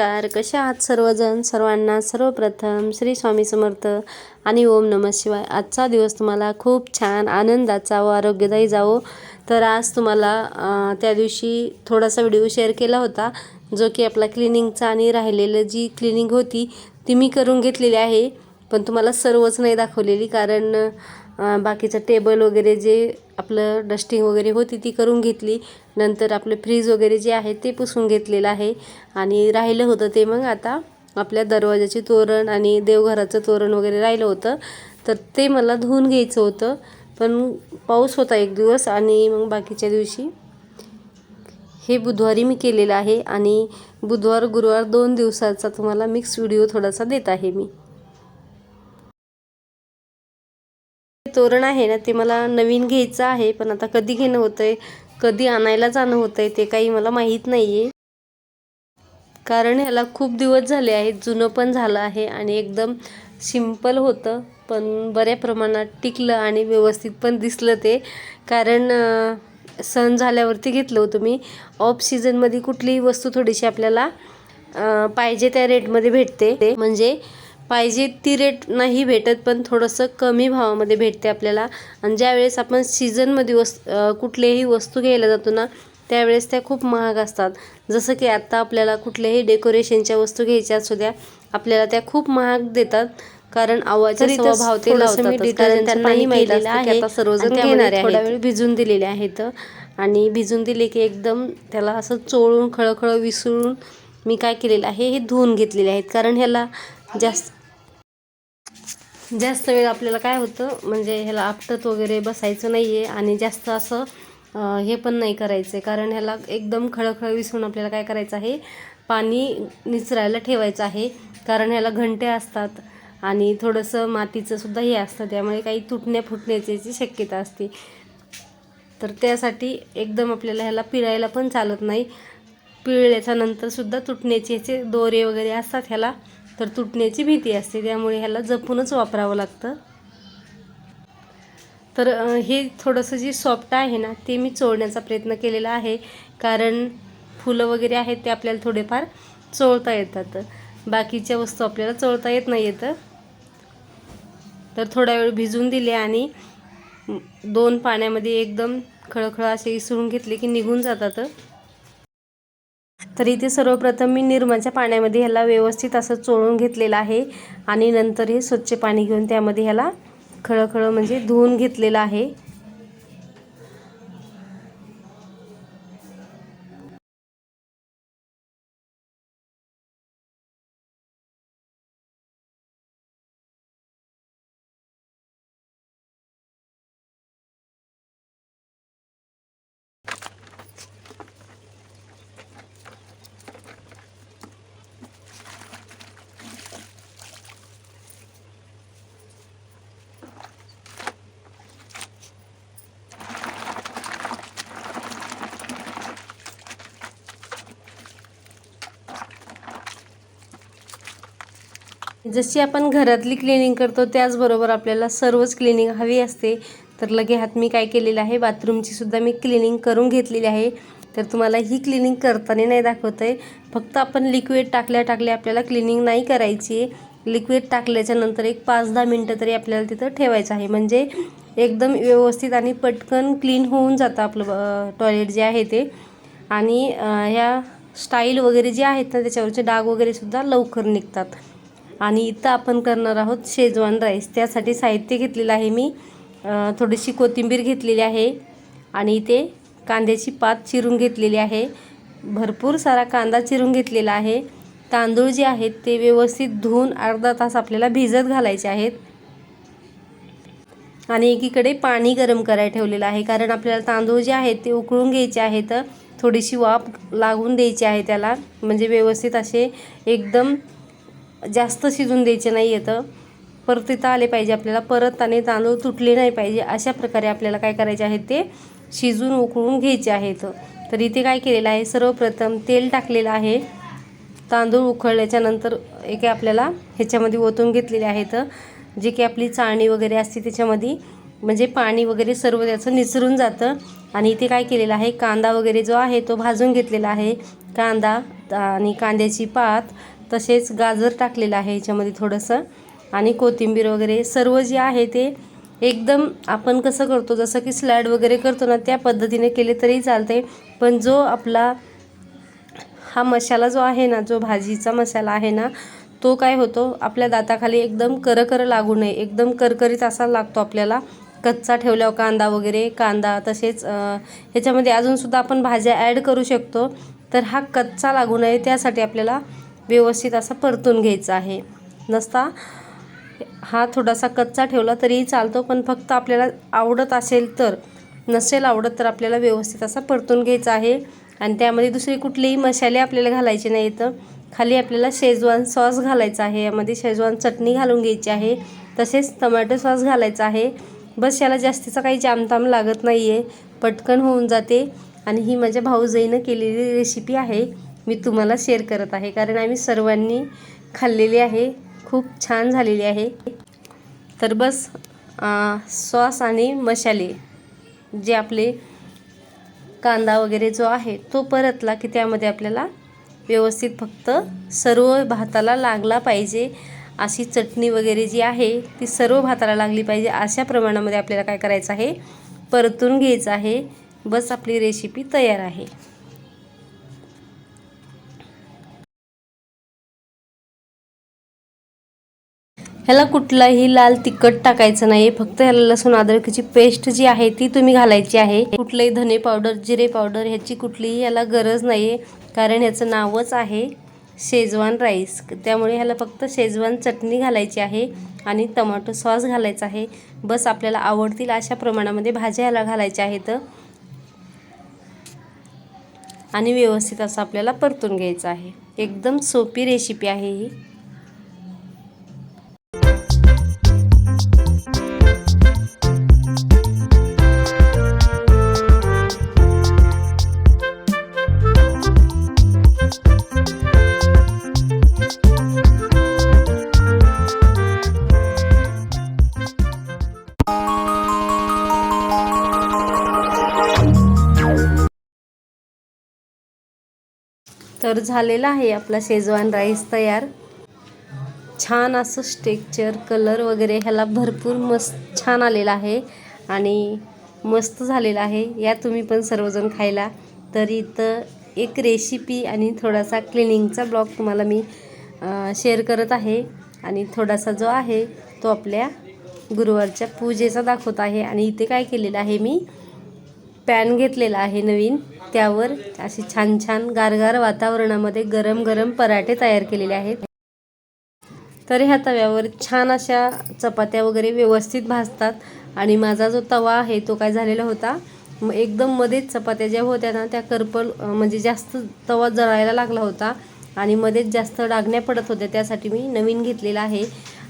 नमस्कार. कसे आहात सर्वजण? सर्वांना सर्वप्रथम श्री स्वामी समर्थ आणि ओम नमः शिवाय. आजचा दिवस तुम्हाला खूप छान आनंदाचा व आरोग्यदायी जावो. तर आज तुम्हाला त्या दिवशी थोडासा व्हिडिओ शेअर केला होता जो की आपला क्लिनिंगचा आणि राहिलेलं जी क्लिनिंग होती ती मी करून घेतलेली आहे. पण तुम्हाला सर्वच नाही दाखवलेली कारण बाकीचं टेबल वगैरे जे आपलं डस्टिंग वगैरे होती ती करून घेतली. नंतर आपलं फ्रीज वगैरे जे आहे ते पुसून घेतलेलं आहे. आणि राहिलं होतं ते मग आता आपल्या दरवाजाचे तोरण आणि देवघराचं तोरण वगैरे राहिलं होतं. तर ते मला धुवून घ्यायचं होतं. पण पाऊस होता एक दिवस आणि मग बाकीच्या दिवशी हे बुधवारी मी केलेलं आहे. आणि बुधवार गुरुवार दोन दिवसाचा तुम्हाला मिक्स व्हिडिओ थोडासा देत आहे मी. तोरण आहे ना ते मला नवीन घ्यायचं आहे पण आता कधी घेणं होतंय कधी आणायला जाणं होतंय ते काही मला माहीत नाही आहे कारण ह्याला खूप दिवस झाले आहेत जुनं पण झालं आहे आणि एकदम सिंपल होतं पण बऱ्या प्रमाणात टिकलं आणि व्यवस्थित पण दिसलं ते. कारण सण झाल्यावरती घेतलं होतं मी. ऑफ सीझनमध्ये कुठलीही वस्तू थोडीशी आपल्याला पाहिजे त्या रेटमध्ये भेटते. ते म्हणजे पाहिजे ती रेट नाही भेटत पण थोडंसं कमी भावामध्ये भेटते आपल्याला. आणि ज्यावेळेस आपण सीझनमध्ये वस् अं, कुठल्याही वस्तू घ्यायला जातो ना त्यावेळेस त्या खूप महाग असतात. जसं की आत्ता आपल्याला कुठल्याही डेकोरेशनच्या वस्तू घ्यायच्या असू द्या आपल्याला त्या खूप महाग देतात. कारण आवाच्या भाव ते detergent कारण चं त्यांना पाणी ही माहिती आहे आता सर्वजण घेणारे थोडा. वेळ भिजून दिलेले आहेत आणि भिजून दिले की एकदम त्याला असं चोळून खळखळ विसळून मी काय केलेलं आहे हे धुवून घेतलेले आहेत. कारण ह्याला जास्त जास्त वेळ आपल्याला काय होतं म्हणजे ह्याला आपटत वगैरे बसायचं नाही आहे आणि जास्त असं हे पण नाही करायचं आहे. कारण ह्याला एकदम खळखळ विसरून आपल्याला काय करायचं आहे पाणी निचरायला ठेवायचं आहे. कारण ह्याला घंटे असतात आणि थोडंसं मातीचं सुद्धा हे असतं त्यामुळे काही तुटण्या फुटण्याची शक्यता असते. तर त्यासाठी एकदम आपल्याला ह्याला पिळायला पण चालत नाही. पिळल्याच्या नंतरसुद्धा तुटण्याचे ह्याचे दोरे वगैरे असतात ह्याला तर तुटण्याची भीती असते त्यामुळे ह्याला जपूनच वापरावं लागतं. तर हे थोडंसं जे सॉफ्ट आहे ना ते मी चोळण्याचा प्रयत्न केलेला आहे. कारण फुलं वगैरे आहेत ते आपल्याला थोडेफार चोळता येतात. बाकीच्या वस्तू आपल्याला चोळता येत नाही येतं तर थोडा वेळ भिजून दिले आणि दोन पाण्यामध्ये एकदम खळखळ असे इसळून घेतले की निघून जातात. तर इथे सर्वप्रथम मी निर्माच्या पाण्यामध्ये ह्याला व्यवस्थित असं चोळून घेतलेलं आहे. आणि नंतर हे स्वच्छ पाणी घेऊन त्यामध्ये ह्याला खळखळ म्हणजे धुवून घेतलेलं आहे. जशी आपण घरातली क्लिनिंग करतो त्याचबरोबर आपल्याला सर्वच क्लिनिंग हवी असते. तर लगे हात मी काय केलेलं आहे बाथरूमची सुद्धा मी क्लिनिंग करून घेतलेली आहे. तर तुम्हाला ही क्लिनिंग करताना नाही दाखवत आहे फक्त आपण लिक्विड टाकल्या टाकल्या आपल्याला क्लिनिंग नाही करायची आहे. लिक्विड टाकल्याच्यानंतर एक पाच दहा मिनटं तरी आपल्याला तिथं ठेवायचं आहे. म्हणजे एकदम व्यवस्थित आणि पटकन क्लीन होऊन जातं आपलं टॉयलेट जे आहे ते. आणि ह्या स्टाईल वगैरे जे आहेत ना त्याच्यावरचे डाग वगैरेसुद्धा लवकर निघतात. आणि इथं आपण करणार आहोत शेजवान राईस. त्यासाठी साहित्य घेतलेलं आहे मी. थोडीशी कोथिंबीर घेतलेली आहे आणि इथे कांद्याची पात चिरून घेतलेली आहे. भरपूर सारा कांदा चिरून घेतलेला आहे. तांदूळ जे आहेत ते व्यवस्थित धुवून अर्धा तास आपल्याला भिजत घालायचे आहेत. आणि एकीकडे पाणी गरम करायला ठेवलेलं आहे. कारण आपल्याला तांदूळ जे आहेत ते उकळून घ्यायचे आहेत. थोडीशी वाफ लागून द्यायची आहे त्याला. म्हणजे व्यवस्थित असे एकदम जास्त शिजून द्यायचे नाही येतं. परत तिथं आले पाहिजे आपल्याला. परत आणि तांदूळ तुटले नाही पाहिजे. अशा प्रकारे आपल्याला काय करायचे आहे ते शिजून उकळून घ्यायचे आहेत. तर इथे काय केलेलं आहे? सर्वप्रथम तेल टाकलेलं आहे. तांदूळ उकळल्याच्यानंतर एक आपल्याला ह्याच्यामध्ये ओतून घेतलेले आहेत. जे की आपली चाळणी वगैरे असते त्याच्यामध्ये. म्हणजे पाणी वगैरे सर्व त्याचं निसरून जातं. आणि इथे काय केलेलं आहे? कांदा वगैरे जो आहे तो भाजून घेतलेला आहे. कांदा आणि कांद्याची पात तसेच गाजर टाकलेलं आहे याच्यामध्ये थोडंसं. आणि कोथिंबीर वगैरे. सर्व जे आहे ते एकदम आपण कसं करतो जसं की स्लॅड वगैरे करतो ना त्या पद्धतीने केले तरी चालते पण जो आपला हा मसाला जो आहे ना जो भाजीचा मसाला आहे ना तो काय होतो आपल्या दाताखाली एकदम करकर लागू नये. एकदम करकरीत असा लागतो आपल्याला. कच्चा ठेवल्यावर कांदा वगैरे कांदा तसेच ह्याच्यामध्ये अजूनसुद्धा आपण भाज्या ॲड करू शकतो. तर हा कच्चा लागू नये त्यासाठी आपल्याला व्यवस्थित असा परतून घ्यायचा आहे. नसता हा थोडासा कच्चा ठेवला तरीही चालतो पण फक्त आपल्याला आवडत असेल तर नसेल आवडत तर आपल्याला व्यवस्थित असा परतून घ्यायचा आहे. आणि त्यामध्ये दुसरे कुठलेही मसाले आपल्याला घालायचे नाही तर खाली आपल्याला शेजवान सॉस घालायचा आहे. यामध्ये शेजवान चटणी घालून घ्यायची आहे. तसेच टमॅटो सॉस घालायचा आहे. बस याला जास्तीचा काही जामताम लागत नाही आहे पटकन होऊन जाते. आणि ही माझ्या भाऊजाईनं केलेली रेसिपी आहे. मी तुम्हाला शेअर करत आहे. कारण आम्ही सर्वांनी खाल्लेली आहे. खूप छान झालेली आहे. तर बस सॉस आणि मसाले जे आपले कांदा वगैरे जो आहे तो परतला की त्यामध्ये आपल्याला व्यवस्थित फक्त सर्व भाताला लागला पाहिजे. अशी चटणी वगैरे जी आहे ती सर्व भाताला लागली पाहिजे. अशा प्रमाणामध्ये आपल्याला काय करायचं आहे? परतून घ्यायचं आहे. बस आपली रेसिपी तयार आहे. ह्याला कुठलाही लाल तिखट टाकायचं नाही फक्त ह्याला लसूण अद्रकीची पेस्ट जी आहे ती तुम्ही घालायची आहे. कुठलंही धने पावडर जिरे पावडर ह्याची कुठलीही याला गरज नाही आहे कारण ह्याचं नावच आहे शेजवान राईस. त्यामुळे ह्याला फक्त शेजवान चटणी घालायची आहे आणि टमाटो सॉस घालायचा आहे. बस आपल्याला आवडतील अशा प्रमाणामध्ये भाज्या ह्याला घालायच्या आहेत. आणि व्यवस्थित असं आपल्याला परतून घ्यायचं आहे. एकदम सोपी रेसिपी आहे ही. तर झालेला आहे आपला शेजवान राईस तयार. छान असं स्टेक्चर कलर वगैरे ह्याला भरपूर मस्त छान आलेला आहे आणि मस्त झालेला आहे. या तुम्ही पण सर्वजण खायला. तर इथं एक रेसिपी आणि थोडासा क्लिनिंगचा ब्लॉग तुम्हाला मी शेअर करत आहे. आणि थोडासा जो आहे तो आपल्या गुरुवारच्या पूजेचा दाखवत आहे. आणि इथे काय केलेलं आहे मी? पॅन घेतलेला आहे नवीन. त्यावर असे छान छान गारगार वातावरणामध्ये गरम गरम पराठे तयार केलेले आहेत. तर ह्या तव्यावर छान अशा चपात्या वगैरे व्यवस्थित भाजतात. आणि माझा जो तवा आहे तो काय झालेला होता एकदम मध्येच चपात्या ज्या होत्या ना त्या करपल म्हणजे जास्त तवा जळायला लागला होता. आणि मध्येच जास्त डागण्या पडत होत्या त्यासाठी मी नवीन घेतलेला आहे.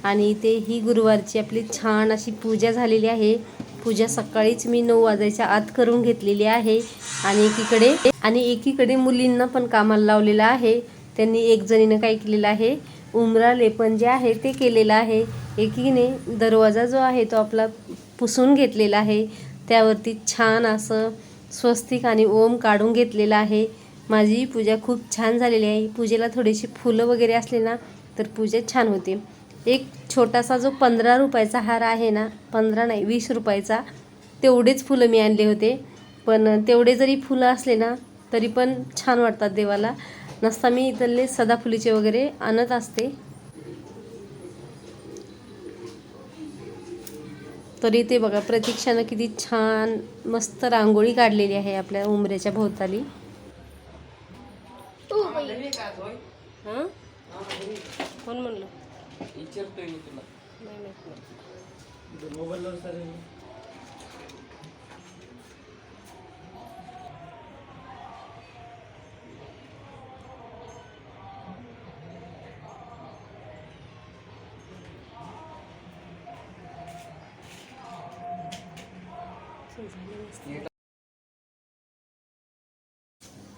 आणि ते ही गुरुवारची आपली छान अशी पूजा झालेली आहे. पूजा सकाळीच मी नऊ वाजायच्या आत करून घेतलेली आहे. आणि एकीकडे आणि एकीकडे मुलींना पण कामाला लावलेलं आहे. त्यांनी एक जणीनं काय केलेलं आहे? उमरा लेपन जे आहे ते केलेलं आहे. एकीने दरवाजा जो आहे तो आपला पुसून घेतलेला आहे. त्यावरती छान असं स्वस्तिक आणि ओम काढून घेतलेला आहे. माझी पूजा खूप छान झालेली आहे. पूजेला थोडीशी फुलं वगैरे असले ना तर पूजा छान होते. एक छोटासा जो पंधरा रुपयाचा हार आहे ना पंधरा नाही वीस रुपयाचा तेवढेच फुलं मी आणले होते. पण तेवढे जरी फुलं असले ना तरी पण छान वाटतात देवाला. नसता मी इथले सदाफुलीचे वगैरे आणत असते. तरी ते बघा प्रतीक्षानं किती छान मस्त रांगोळी काढलेली आहे आपल्या उमऱ्याच्या भोवताली. कोण म्हणलं? विचारतोय मी तुला नाही माहीत नाही.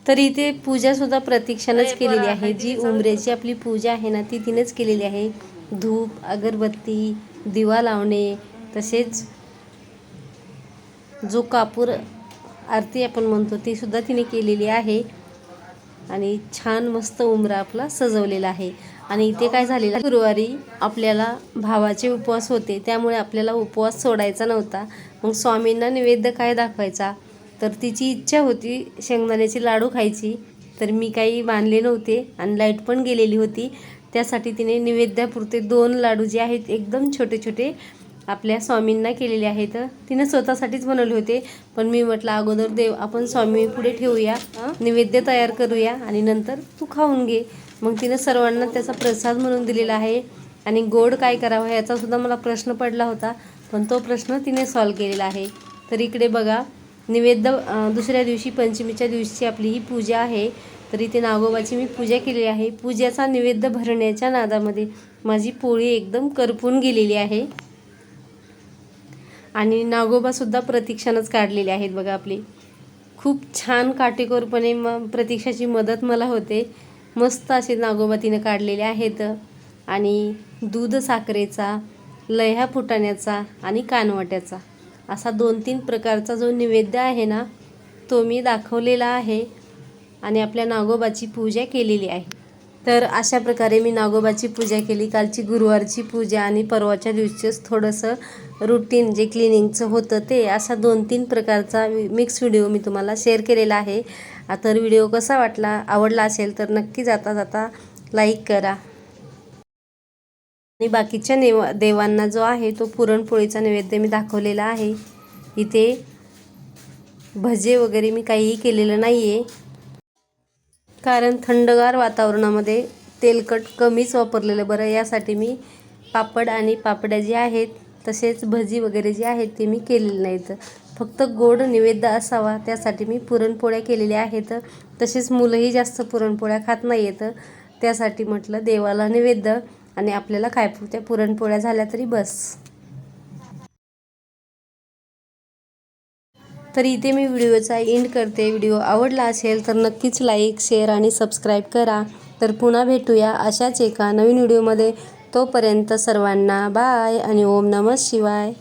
तर इथे पूजा सुद्धा प्रतीक्षानंच केलेली आहे. जी उमऱ्याची आपली पूजा आहे ना ती तिनेच केलेली आहे. धूप अगरबत्ती दिवा लावणे तसेच जो कापूर आरती आपण म्हणतो ती सुद्धा तिने केलेली आहे. आणि छान मस्त उमरा आपला सजवलेला आहे. आणि इथे काय झालेलं आहे, गुरुवारी आपल्याला भावाचे उपवास होते त्यामुळे आपल्याला उपवास सोडायचा नव्हता. मग स्वामींना नैवेद्य काय दाखवायचा? तर तिची इच्छा होती शेंगदाण्याचे लाडू खायची. तर मी काही बांधले नव्हते आणि लाइट पण गेलेली होती. त्यासाठी तिने नैवेद्यापुरते दोन लाडू जे आहेत एकदम छोटे छोटे आपल्या स्वामींना केलेले आहेत. तिने स्वतःसाठीच बनवले होते पण मी म्हटलं अगोदर देव आपण स्वामी पुढे ठेवूया निवेद्य नैवेद्य तयार करूया आणि नंतर तू खाऊन घे. मग तिने सर्वांना त्याचा प्रसाद म्हणून दिलेला आहे. आणि गोड काय करावं याचा सुद्धा मला प्रश्न पडला होता पण तो प्रश्न तिने सॉल्व केलेला आहे. तर इकडे बघा नैवेद्य दुसऱ्या दिवशी पंचमीच्या दिवशी आपली ही पूजा आहे. तर इथे नागोबाची मी पूजा केलेली आहे. पूजेचा नैवेद्य भरण्याच्या नादामध्ये माझी पोळी एकदम करपून गेलेली आहे. आणि नागोबासुद्धा प्रतीक्षानंच काढलेले आहेत बघा आपली. खूप छान काटेकोरपणे म प्रतीक्षाची मदत मला होते. मस्त असे नागोबा तिनं काढलेले आहेत. आणि दूध साखरेचा लह्या फुटाण्याचा आणि कानवट्याचा. असा दोन तीन प्रकारचा जो नैवेद्य आहे ना तो मी दाखवलेला आहे आणि आपल्या नागोबाची पूजा केलेली आहे. तर अशा प्रकारे मी नागोबाची पूजा केली. कालची गुरुवारची पूजा आणि परवाच्या दिवशीच थोडंसं रुटीन जे क्लिनिंगचं होतं ते असा दोन तीन प्रकारचा मिक्स व्हिडिओ मी तुम्हाला शेअर केलेला आहे. तर व्हिडिओ कसा वाटला आवडला असेल तर नक्की जाता जाता लाईक करा. आणि बाकीच्या नेव देवांना जो आहे तो पुरणपोळीचा नैवेद्य मी दाखवलेला आहे. इथे भजे वगैरे मी काहीही केलेलं नाही आहे कारण थंडगार वातावरणामध्ये तेलकट कमीच वापरलेलं बरं यासाठी मी पापड आणि पापड्या जे आहेत तसेच भजी वगैरे जे आहेत ते मी केलेले नाहीत. फक्त गोड निवेद्य असावा त्यासाठी मी पुरणपोळ्या केलेल्या आहेत. तसेच मुलंही जास्त पुरणपोळ्या खात नाही आहेत त्यासाठी म्हटलं देवाला निवेद्य. आणि आपल्याला काय त्या पुरणपोळ्या झाल्या तरी बस. तर इथे मी व्हिडिओचा एंड करते. व्हिडिओ आवडला असेल तर नक्कीच लाईक शेअर आणि सबस्क्राईब करा. तर पुन्हा भेटूया अशाच एका नवीन व्हिडिओमध्ये. तोपर्यंत सर्वांना बाय आणि ओम नमः शिवाय.